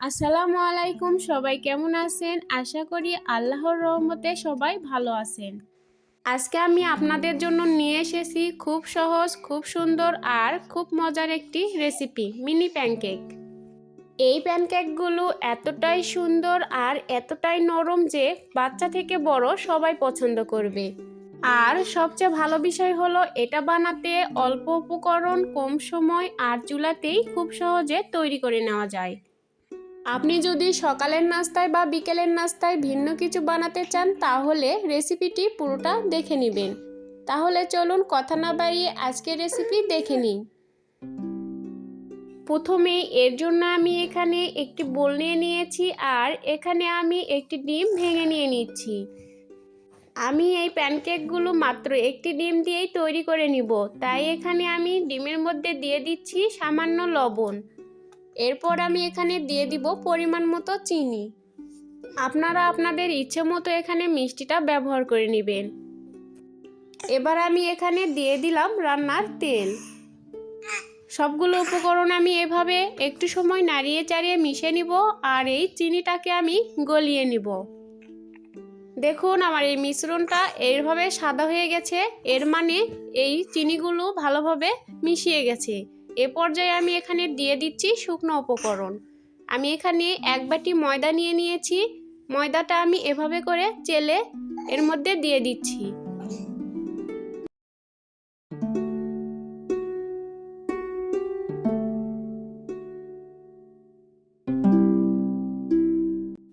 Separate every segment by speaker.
Speaker 1: আসসালামু আলাইকুম, সবাই কেমন আছেন? আশা করি আল্লাহর রহমতে সবাই ভালো আছেন। আজকে আমি আপনাদের জন্য নিয়ে এসেছি খুব সহজ, খুব সুন্দর আর খুব মজার একটি রেসিপি মিনি প্যানকেক এই প্যানকেকগুলো এতটাই সুন্দর আর এতটাই নরম যে বাচ্চা থেকে বড় সবাই পছন্দ করবে। আর সবচেয়ে ভালো বিষয় হলো, এটা বানাতে অল্প উপকরণ, কম সময় আর চুলাতেই খুব সহজে তৈরি করে নেওয়া যায়। আপনি যদি সকালের নাস্তায় বা বিকেলের নাস্তায় ভিন্ন কিছু বানাতে চান, তাহলে রেসিপিটি পুরোটা দেখে নেবেন। তাহলে চলুন কথা না বাড়িয়ে আজকের রেসিপি দেখে নিই। প্রথমে এর জন্য আমি এখানে একটি বোল নিয়ে নিয়েছি আর এখানে আমি একটি ডিম ভেঙে নিয়ে নিচ্ছি। আমি এই প্যানকেকগুলো মাত্র একটি ডিম দিয়েই তৈরি করে নিব। তাই এখানে আমি ডিমের মধ্যে দিয়ে দিচ্ছি সামান্য লবণ। এরপর আমি এখানে দিয়ে দিব পরিমাণ মতো চিনি। আপনারা আপনাদের ইচ্ছে মতো এখানে মিষ্টিটা ব্যবহার করে নেবেন। এবার আমি এখানে দিয়ে দিলাম রান্নার তেল। সবগুলো উপকরণ আমি এভাবে একটু সময় নাড়িয়ে চাড়িয়ে মিশে নিব আর এই চিনিটাকে আমি গলিয়ে নিব। দেখুন, আমার এই মিশ্রণটা এইভাবে সাদা হয়ে গেছে। এর মানে এই চিনিগুলো ভালোভাবে মিশিয়ে গেছে। এ পর্যায়ে আমি এখানে দিয়ে দিচ্ছি শুকনো উপকরণ। আমি এখানে এক বাটি ময়দা নিয়ে নিয়েছি। ময়দাটা আমি এভাবে করে চেলে এর মধ্যে দিয়ে দিচ্ছি।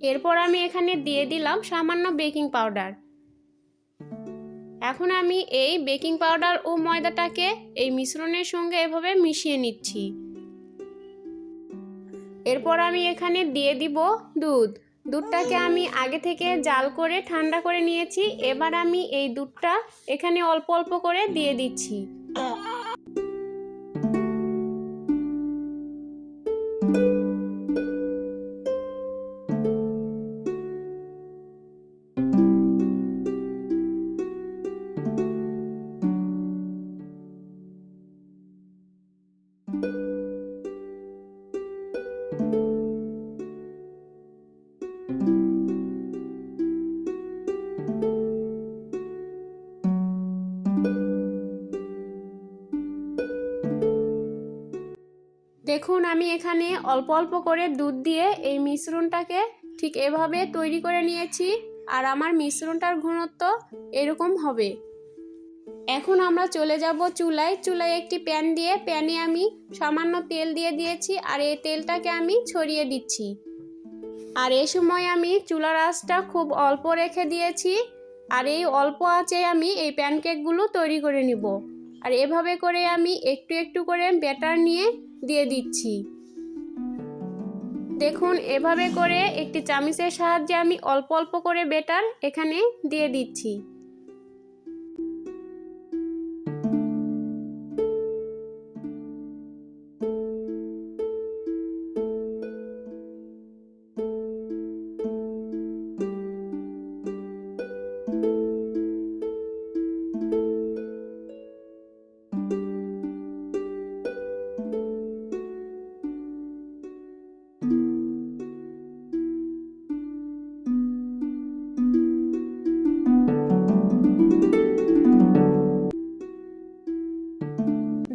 Speaker 1: এরপর আমি এখানে দিয়ে দিলাম সামান্য বেকিং পাউডার। এখন আমি এই বেকিং পাউডার ও ময়দাটাকে এই মিশ্রণের সঙ্গে এভাবে মিশিয়ে নিচ্ছি। এরপর আমি এখানে দিয়ে দিব দুধ। দুধটাকে আমি আগে থেকে জাল করে ঠান্ডা করে নিয়েছি। এবার আমি এই দুধটা এখানে অল্প অল্প করে দিয়ে দিচ্ছি। দেখুন, আমি এখানে অল্প অল্প করে দুধ দিয়ে এই মিশ্রণটাকে ঠিক এভাবে তৈরি করে নিয়েছি আর আমার মিশ্রণটার ঘনত্ব এরকম হবে। এখন আমরা চলে যাব চুলায়। চুলায় একটি প্যান দিয়ে, প্যানে আমি সামান্য তেল দিয়ে দিয়েছি আর এই তেলটাকে আমি ছড়িয়ে দিচ্ছি। আর এই সময় আমি চুলার আঁচটা খুব অল্প রেখে দিয়েছি আর এই অল্প আঁচে আমি এই প্যানকেকগুলো তৈরি করে নিব। আর এভাবে করে আমি একটু একটু করে ব্যাটার নিয়ে দিয়ে দিচ্ছি। দেখুন, এভাবে করে একটি চামিচের সাহায্যে আমি অল্প অল্প করে বেটার এখানে দিয়ে দিচ্ছি।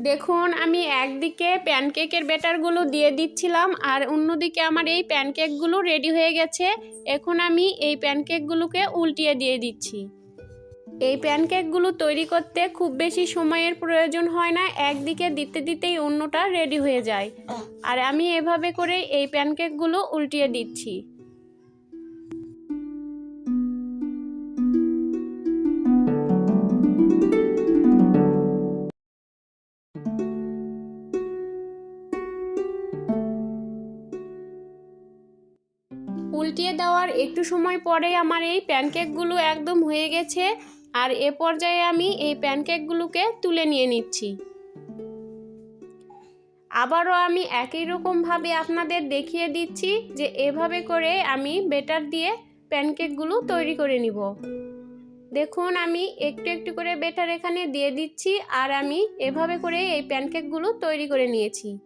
Speaker 1: দেখুন আমি একদিকে প্যানকেকের ব্যাটারগুলো দিয়ে দিচ্ছিলাম আর অন্যদিকে আমার এই প্যানকেকগুলো রেডি হয়ে গেছে। এখন আমি এই প্যানকেকগুলোকে উল্টিয়ে দিয়ে দিচ্ছি। এই প্যানকেকগুলো তৈরি করতে খুব বেশি সময়ের প্রয়োজন হয় না একদিকে দিতে দিতেই অন্যটা রেডি হয়ে যায়। আর আমি এভাবে করে এই প্যানকেকগুলো উল্টিয়ে দিচ্ছি। উল্টিয়ে একটু সময় পরে আমার এই প্যানকেকগুলো একদম হয়ে গেছে আর এ পর্যায়ে আমি এই প্যানকেকগুলোকে তুলে নিয়ে নিচ্ছি। আবারও আমি একই রকমভাবে আপনাদের দেখিয়ে দিচ্ছি যে এভাবে করে আমি বেটার দিয়ে প্যানকেকগুলো তৈরি করে নিব। দেখুন, আমি একটু একটু করে বেটার এখানে দিয়ে দিচ্ছি আর আমি এভাবে করে এই প্যানকেকগুলো তৈরি করে নিয়েছি।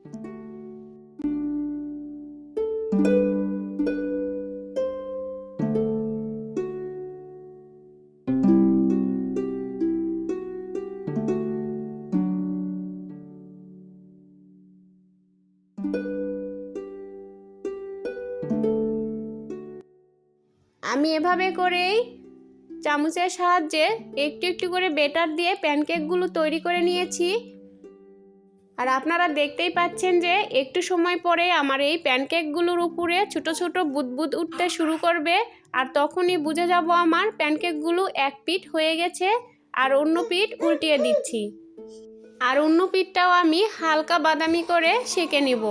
Speaker 1: আমি এভাবে করেই চামচের সাহায্যে একটু একটু করে বেটার দিয়ে প্যানকেকগুলো তৈরি করে নিয়েছি। আর আপনারা দেখতেই পাচ্ছেন যে একটু সময় পরে আমার এই প্যানকেকগুলোর উপরে ছোট ছোট বুদবুদ উঠতে শুরু করবে আর তখনই বুঝে যাব আমার প্যানকেকগুলো এক পিঠ হয়ে গেছে আর অন্য পিঠ উল্টিয়ে দিচ্ছি। আর অন্য পিঠটাও আমি হালকা বাদামি করে সেঁকে নিব।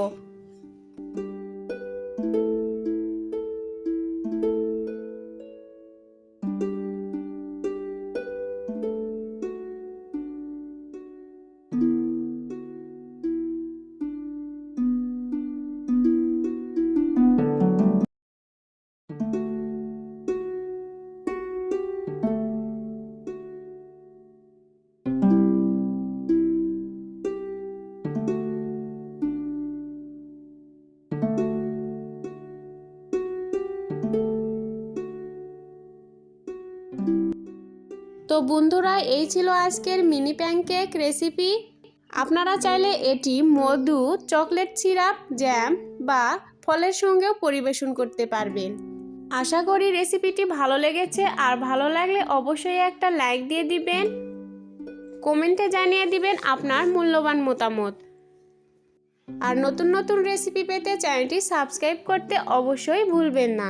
Speaker 1: তো বন্ধুরা, এই ছিল আজকের মিনি প্যানকেক রেসিপি আপনারা চাইলে এটি মধু চকলেট সিরাপ জ্যাম বা ফলের সঙ্গেও পরিবেশন করতে পারবেন। আশা করি রেসিপিটি ভালো লেগেছে, আর ভালো লাগলে অবশ্যই একটা লাইক দিয়ে দিবেন। কমেন্টে জানিয়ে দিবেন আপনার মূল্যবান মতামত। আর নতুন নতুন রেসিপি পেতে চ্যানেলটি সাবস্ক্রাইব করতে অবশ্যই ভুলবেন না।